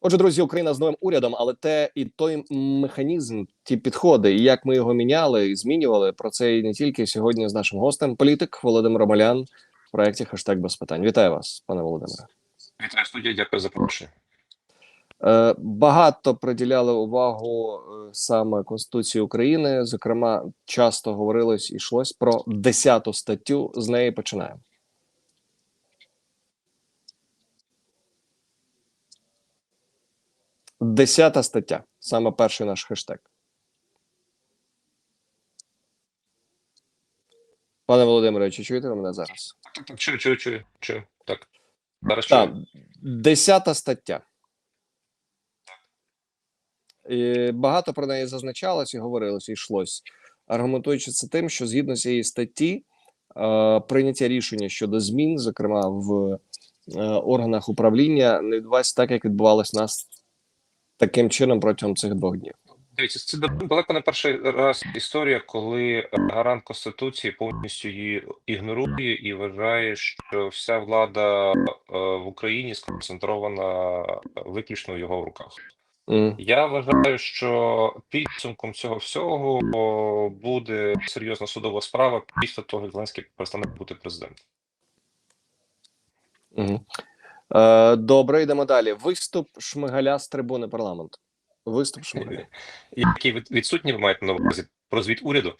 Отже, друзі, Україна з новим урядом, але те і той механізм, ті підходи, і як ми його міняли і змінювали. Про це і не тільки сьогодні з нашим гостем, політик Володимир Омелян в проєкті «Хештег без питань. Вітаю вас, пане Володимире. Вітаю студія, дякую за запрошення. Е, Багато приділяли увагу е, саме Конституції України. Зокрема, часто говорилось і йшлось про 10 статтю. З неї починаємо. Десята стаття. Саме перший наш хештег. Пане Володимире, чи чуєте ви мене зараз? Так, так, чую, чую, чую, чую. Так. Зараз Так, чую. десята стаття. І багато про неї зазначалось і говорилось, і йшлось, аргументуючи це тим, що згідно цієї статті е, прийняття рішення щодо змін, зокрема в е, органах управління, не відбувається так, як відбувалось нас таким чином протягом цих двох днів. Дивіться, це далеко не перший раз історія, коли е, гарант Конституції повністю її ігнорує і вважає, що вся влада е, в Україні сконцентрована виключно в його руках. М. Я вважаю, що підсумком цього всього буде серйозна судова справа після того, як Зеленський перестане бути президентом. Мгм. Е, добре, йдемо далі. Виступ Шмигаля з трибуни парламенту. Виступ Шмигаля. Які від- відсутні ви маєте на увазі про звіт уряду?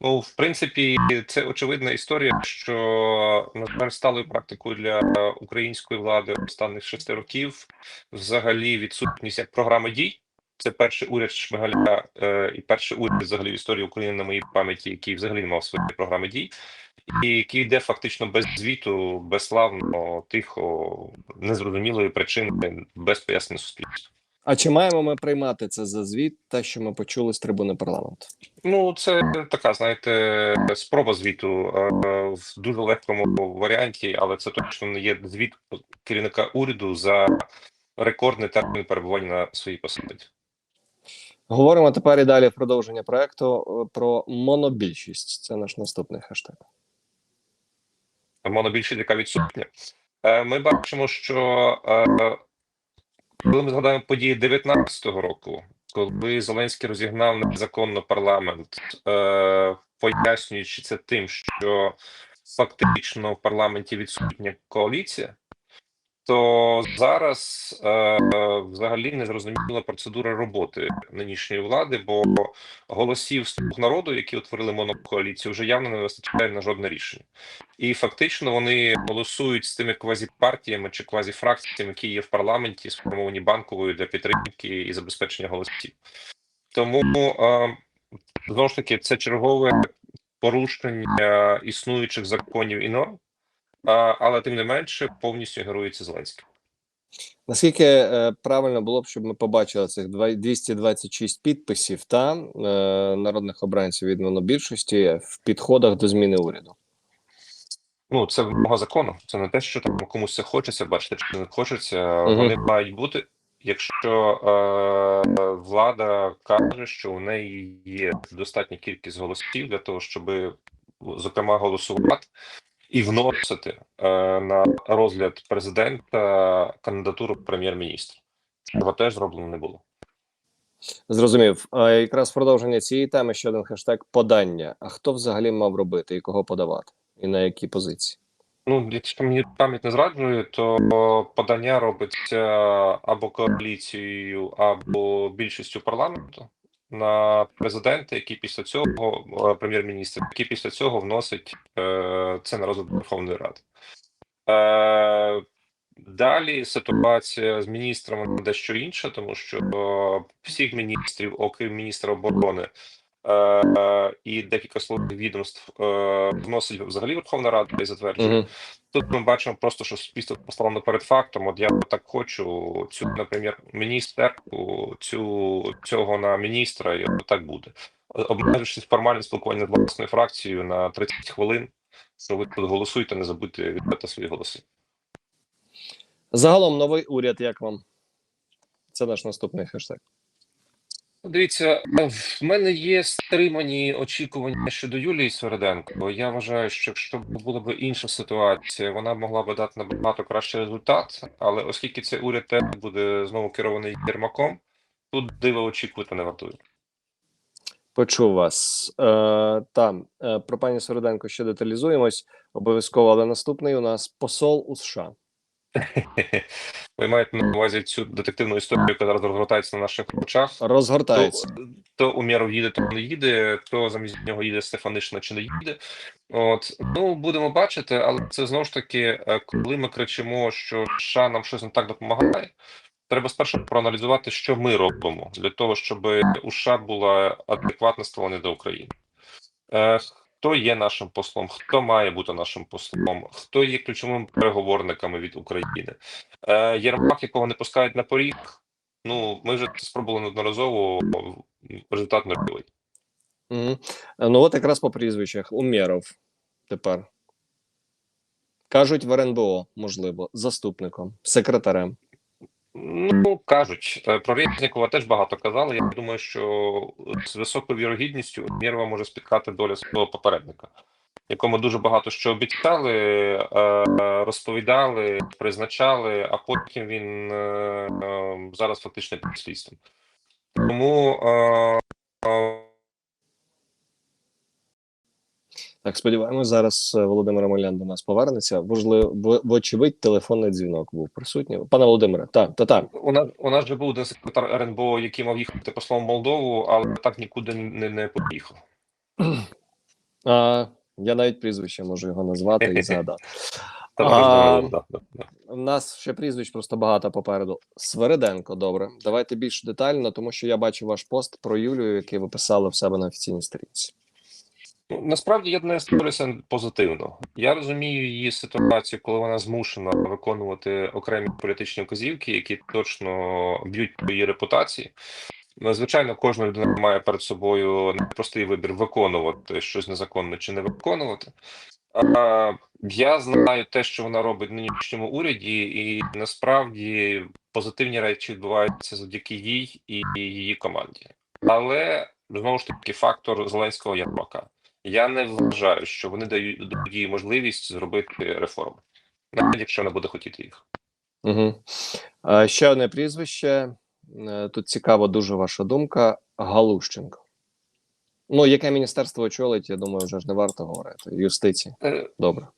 Ну, в принципі, це очевидна історія, що на сталою практикою для української влади останніх шести років взагалі відсутність як програми дій. Це перший уряд Шмигаля е, і перший уряд взагалі в історії України на моїй пам'яті, який взагалі не мав своєї програми дій, і який йде фактично без звіту, безславно, тихо, незрозумілої причини, без пояснення суспільству. А чи маємо ми приймати це за звіт, те, що ми почули з трибуни парламенту? Ну, це така, знаєте, спроба звіту е, в дуже легкому варіанті, але це точно не є звіт керівника уряду за рекордний термін перебування на своїй посаді. Говоримо тепер і далі в продовження проекту е, про монобільшість. Це наш наступний хештег. Монобільшість, яка відсутня. Е, Ми бачимо, що е, коли ми згадаємо події 19-го року, коли Зеленський розігнав незаконно парламент, е, пояснюючи це тим, що фактично в парламенті відсутня коаліція, то зараз е, взагалі не зрозуміла процедура роботи нинішньої влади, бо голосів слуг народу, які утворили монокоаліцію, вже явно не вистачає на жодне рішення. І фактично вони голосують з тими квазіпартіями чи квазіфракціями, які є в парламенті, сформовані банковою для підтримки і забезпечення голосів. Тому е, знову ж таки це чергове порушення існуючих законів і норм, але тим не менше повністю ігнорується Зеленський. Наскільки е, правильно було б, щоб ми побачили цих два- 226 підписів та е, народних обранців від монобільшості в підходах до зміни уряду? Ну, це вимога закону. Це не те, що там комусь це хочеться, бачите, чи не хочеться. Мгм. Вони мають бути. Якщо е, влада каже, що у неї є достатня кількість голосів для того, щоб зокрема голосувати і вносити е, на розгляд президента кандидатуру прем'єр-міністра, цього теж зроблено не було. Зрозумів. А якраз продовження цієї теми ще один хештег подання. А хто взагалі мав робити і кого подавати, і на які позиції? Ну, якщо мені пам'ять не зраджує, то подання робиться або коаліцією, або більшістю парламенту на президента, який після цього е, прем'єр-міністр, який після цього вносить е, це на розгляд Верховної Ради. Е, Далі ситуація з міністрами дещо інша, тому що всіх міністрів, окрім міністра оборони, і декілька служб відомств е, вносить взагалі Верховна Рада і затверджує. Тут ми бачимо просто, що суспільство поставлено перед фактом. От я так хочу цю, наприклад, міністерку, цю цього на міністра, і от так буде. Обмежившись формальним спілкуванням з власною фракцією на 30 хвилин, що ви тут голосуєте, не забудьте віддати свої голоси. Загалом новий уряд, як вам? Це наш наступний хештег. Дивіться, е, в мене є стримані очікування щодо Юлії Свериденко. Я вважаю, що якщо була б інша ситуація, вона могла б дати набагато кращий результат. Але оскільки цей уряд буде знову керований Єрмаком, тут дива очікувати не вартує. Почув вас. Е, там е, про пані Сороденко ще деталізуємось обов'язково, але наступний у нас посол у США. Ви маєте на увазі цю детективну історію, яка зараз розгортається на наших очах. Розгортається. То, то Умєров їде, то не їде, то замість нього їде Стефанишина чи не їде. От ну будемо бачити, але це знову ж таки, е, коли ми кричимо, що США нам щось не так допомагає. Треба спершу проаналізувати, що ми робимо для того, щоб у США було адекватне ставлення до України. Хто є нашим послом, хто має бути нашим послом, хто є ключовими переговорниками від України? Е, Єрмак, якого не пускають на поріг. Ну, ми вже спробували неодноразово. Результат нульовий. Угу. Ну от якраз по прізвищах Умєров тепер. Кажуть в РНБО, можливо, заступником, секретарем. Ну кажуть Е, про Резнікова теж багато казали. Я думаю, що з високою вірогідністю Мєрова може спіткати доля свого попередника, якому дуже багато що обіцяли, е, розповідали, призначали, а потім він е, зараз фактично під слідством. Тому е, е, Так, сподіваємось, зараз е, Володимир Омелян до нас повернеться. Можливо, вочевидь, телефонний дзвінок був присутній. Пане Володимире, так, та так. у нас у нас же був секретар РНБО, який мав їхати послом Молдову, але так нікуди не, не поїхав. А, я навіть прізвище можу його назвати і згадати. А. У нас ще прізвищ просто багато попереду. Свириденко, добре. Давайте більш детально, тому що я бачу ваш пост про Юлію, який ви писали в себе на офіційній сторінці. Ну, Насправді я до неї ставлюся позитивно. Я розумію її ситуацію, коли вона змушена виконувати окремі політичні вказівки, які точно б'ють по її репутації. Ну, Звичайно, кожна людина має перед собою непростий вибір виконувати щось незаконне чи не виконувати. А, я знаю те, що вона робить в нинішньому уряді, і насправді позитивні речі відбуваються завдяки їй і її команді. Але знову ж таки фактор Зеленського Єрмака. Я не вважаю, що вони дають їй можливість зробити реформи, навіть якщо вона буде хотіти їх. Угу. А, ще одне прізвище. Е, Тут цікава дуже ваша думка. Галущенко. Ну, яке міністерство очолить, я думаю, вже ж не варто говорити. Юстиції. Е, Добре.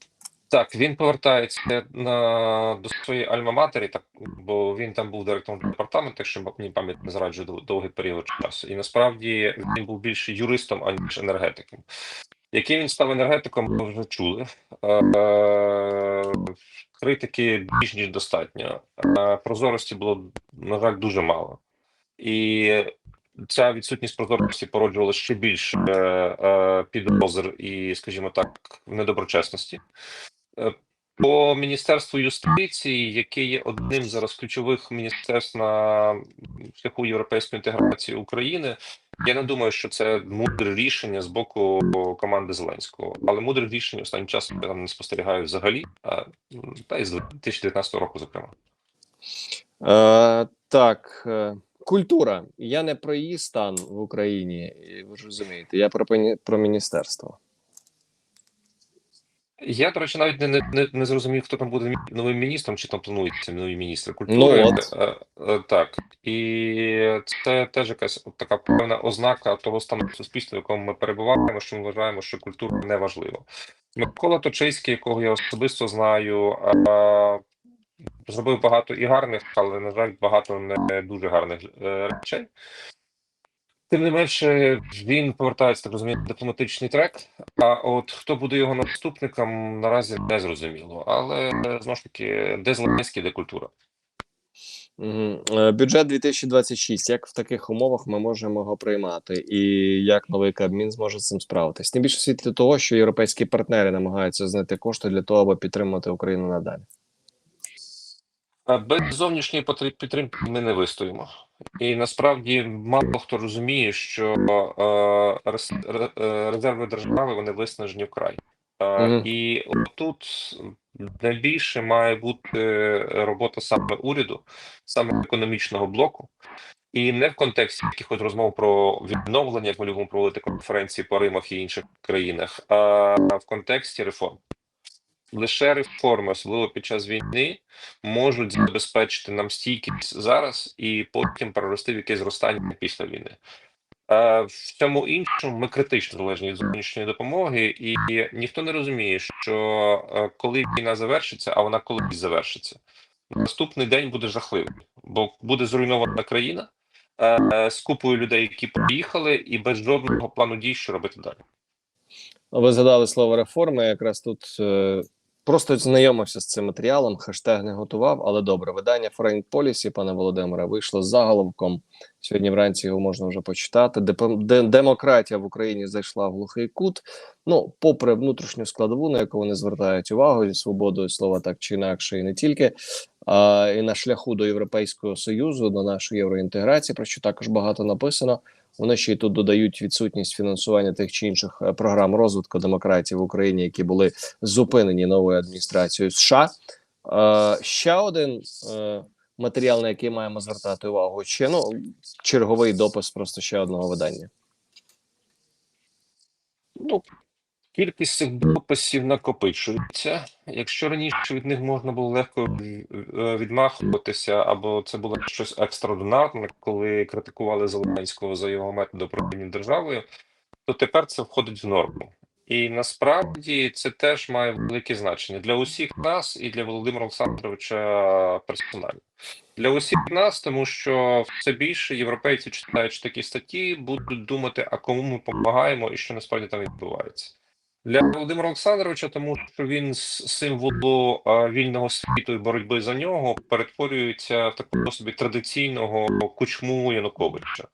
Так, він повертається на до своєї альма-матері, так бо він там був директором департаменту, якщо мені пам'ять не зраджує довгий період часу. І насправді він був більше юристом, аніж енергетиком. Який він став енергетиком, ми вже чули. Е, Критики більш ніж достатньо. Е, Прозорості було, на жаль, дуже мало. І ця відсутність прозорості породжувала ще більше е, підозр і, скажімо так, недоброчесності. Е, По Міністерству юстиції, яке є одним зараз ключових міністерств на шляху європейської інтеграції України, я не думаю, що це мудре рішення з боку команди Зеленського. Але мудре рішення останнім часом я там не спостерігаю взагалі, та й з 2019 року, зокрема. Е, так, е, культура. Я не про її стан в Україні, ви ж розумієте. Я про, про міністерство. Я, до речі, навіть не, не, не, не зрозумів, хто там буде новим міністром, чи там планується нові міністри культури. Ну, от. Е, е, так. І це теж якась така певна ознака того стану суспільства, в якому ми перебуваємо, що ми вважаємо, що культура не важлива. Микола Точиський, якого я особисто знаю, е, зробив багато і гарних, але, на жаль, багато не дуже гарних е, речей. Тим не менше, він повертається, так розумію, дипломатичний трек. А от хто буде його наступником, наразі не зрозуміло. Але знову ж таки, де Зеленський, де культура. Е, бюджет 2026. Як в таких умовах ми можемо його приймати, і як новий Кабмін зможе з цим справитись? Тим більше світлі того, що європейські партнери намагаються знайти кошти для того, аби підтримати Україну надалі. А Без зовнішньої підтримки ми не вистоїмо. І насправді мало хто розуміє, що е, е, резерви держави вони виснажені вкрай. Е, Мгм. І тут найбільше має бути робота саме уряду, саме економічного блоку. І не в контексті якихось розмов про відновлення, як ми любимо проводити конференції по Римах і інших країнах, а в контексті реформ. Лише реформи, особливо під час війни, можуть забезпечити нам стійкість зараз і потім перерости в якесь зростання після війни. Е, В цьому іншому ми критично залежні від зовнішньої допомоги, і ніхто не розуміє, що е, коли війна завершиться, а вона колись завершиться, наступний день буде жахливий, бо буде зруйнована країна е, з купою людей, які поїхали, і без жодного плану дій, що робити далі. Ви згадали слово реформи. Якраз тут просто знайомився з цим матеріалом. Хештег не готував, але добре. Видання Foreign Policy, пане Володимире, вийшло з заголовком. Сьогодні вранці його можна вже почитати. Демократія в Україні зайшла в глухий кут. Ну, попри внутрішню складову, на яку вони звертають увагу зі свободою слова, так чи інакше, і не тільки. А і на шляху до Європейського союзу, до нашої євроінтеграції, про що також багато написано. Вони ще й тут додають відсутність фінансування тих чи інших е, програм розвитку демократії в Україні, які були зупинені новою адміністрацією США. Е, ще один е, матеріал, на який маємо звертати увагу, ще ну черговий допис просто ще одного видання. Ну, кількість цих дописів накопичується. Якщо раніше від них можна було легко е, відмахуватися, або це було щось екстраординарне, коли критикували Зеленського за його методи управління державою, то тепер це входить в норму. І насправді це теж має велике значення для усіх нас і для Володимира Олександровича персонально. Для усіх нас, тому що все більше європейців, читаючи такі статті, будуть думати, а кому ми допомагаємо і що насправді там відбувається. Для Володимира Олександровича, тому що він з символу вільного світу і боротьби за нього перетворюється в такого собі традиційного кучму Януковича.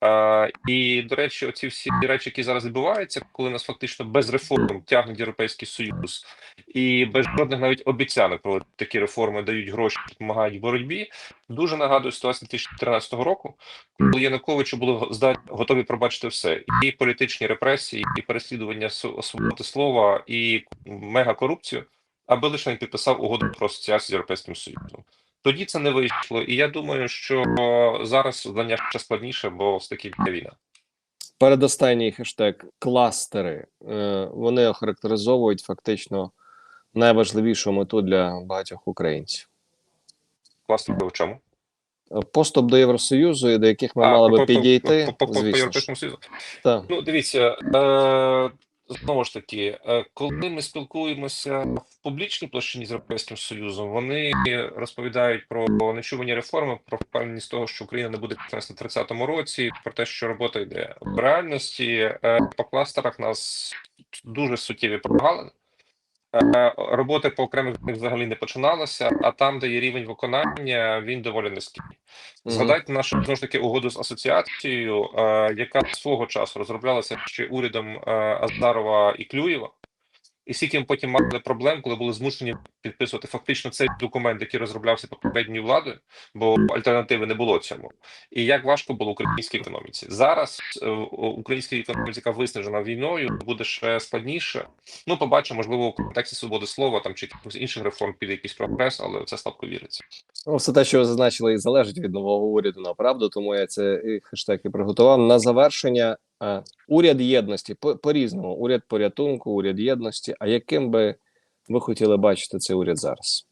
А, і до речі, оці всі речі, які зараз відбуваються, коли нас фактично без реформ тягнуть Європейський Союз, і без жодних навіть обіцянок про такі реформи дають гроші, допомагають в боротьбі. Дуже нагадую ситуацію 2013 року, коли Януковичу було здатні готові пробачити все: і політичні репресії, і переслідування св- свободи слова, і мегакорупцію, аби лише не підписав угоду про асоціацію з Європейським Союзом. Тоді це не вийшло, і я думаю, що зараз завдання ще складніше, бо все таки йде війна. Передостанній хештег кластери. Е, вони охарактеризовують фактично найважливішу мету для багатьох українців. Власне, в чому? Е, Поступ до Євросоюзу, і до яких ми А, мали би по- підійти, по, по, по, по звісно. Так. Ну, дивіться, е, знову ж таки, е, коли ми спілкуємося в публічній площині з Європейським Союзом, вони розповідають про нечувані реформи, про впевненість того, що Україна не буде на 30-му році, про те, що робота йде в реальності. е, По кластерах нас дуже суттєві прогалини. Е, Роботи по окремих взагалі не починалося, а там, де є рівень виконання, він доволі низький. Згадайте нашу знову ж таки угоду з асоціацією, е, яка свого часу розроблялася ще урядом Аздарова і Клюєва. І скільки ми потім мали проблем, коли були змушені підписувати фактично цей документ, який розроблявся попередньою владою, бо альтернативи не було цьому. І як важко було українській економіці зараз. е, Українській економіці, виснажена війною, буде ще складніше. Ну, побачимо, можливо, в контексті свободи слова там чи якихось інших реформ піде якийсь прогрес, але це слабко віриться. Ну, все те, що зазначили, і залежить від нового уряду, направду, тому я це хештег і приготував. На завершення уряд єдності по, по-різному. Уряд порятунку, уряд єдності. А яким би ви хотіли бачити цей уряд зараз?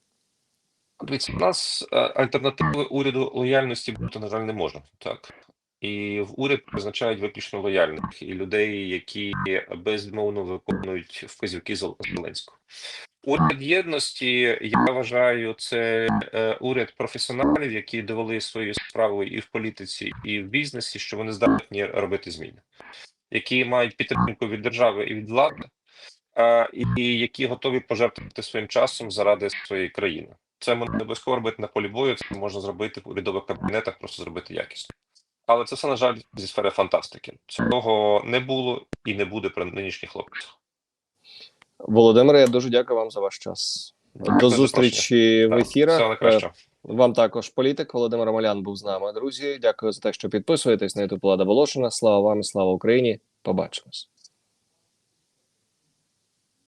Дивіться, у нас е, альтернативи уряду лояльності бути, на жаль, не може так. І в уряд призначають виключно лояльних і людей, які безвідмовно виконують вказівки Зел- Зеленського. Уряд єдності, я вважаю, це е, уряд професіоналів, які довели свою справу і в політиці, і в бізнесі, що вони здатні робити зміни, які мають підтримку від держави і від влади, е, і які готові пожертвувати своїм часом заради своєї країни. Це можна не обов'язково робити на полі бою, це можна зробити в урядових кабінетах, просто зробити якісно. Але це все, на жаль, зі сфери фантастики. Цього не було і не буде при нинішніх хлопцях. Володимире, я дуже дякую вам за ваш час. До зустрічі в ефірах. Найкращого. Вам також політик Володимир Малян був з нами. Друзі, дякую за те, що підписуєтесь на YouTube Влада Волошина. Слава вам і слава Україні. Побачимось.